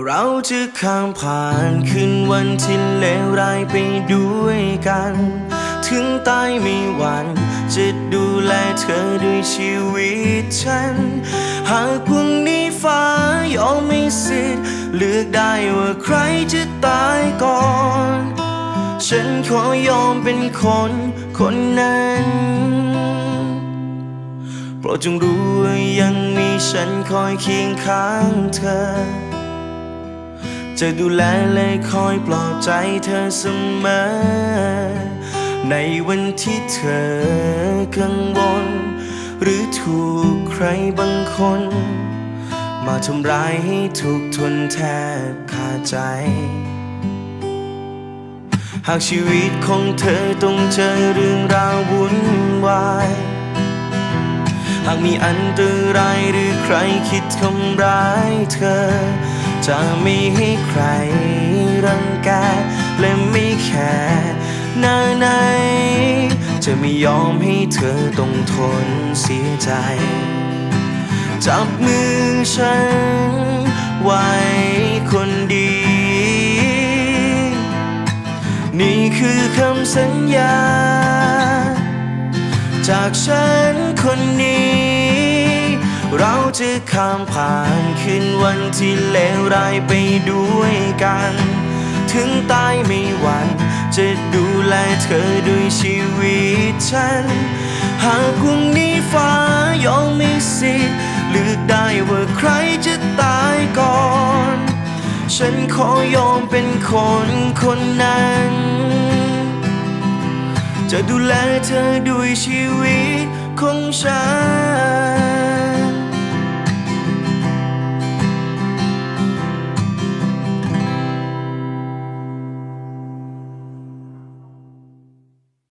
เราจะข้ามผ่านคืนวันที่เลวร้ายไปด้วยกัน ถึงตายไม่หวัน่นจะดูแลเธอด้วยชีวิตฉัน หากพรุ่งนี้ฟ้ายอมไม่สิทธิ์ เลือกได้ว่าใครจะตายก่อน ฉันขอยอมเป็นคนคนนั้นโปรดจงรู้ว่ายังมีฉันคอยเคียงข้างเธอ จะดูแลและคอยปลอบใจเธอเสมอ ในวันที่เธอกังวล หรือถูกใครบางคน มาทำร้ายให้ทุกทนแทบขาดใจ หากชีวิตของเธอต้องเจอเรื่องราววุ่นวายหากมีอันตรายหรือใครคิดทำร้ายเธอ จะไม่ให้ใครรังแกและไม่แค่หน้าไหน จะไม่ยอมให้เธอต้องทนเสียใจ จับมือฉันไว้คนดี นี่คือคำสัญญา จากฉันคนนี้ จะข้ามผ่านคืนวันที่เลวร้ายไปด้วยกัน ถึงตายไม่หวัน่นจะดูแลเธอด้วยชีวิตฉัน หากพรุ่งนี้ฟ้ายอมไม่สิทธิ์เลือกได้ว่าใครจะตายก่อน ฉันขอยอมเป็นคนคนนั้น จะดูแลเธอด้วยชีวิตของฉัน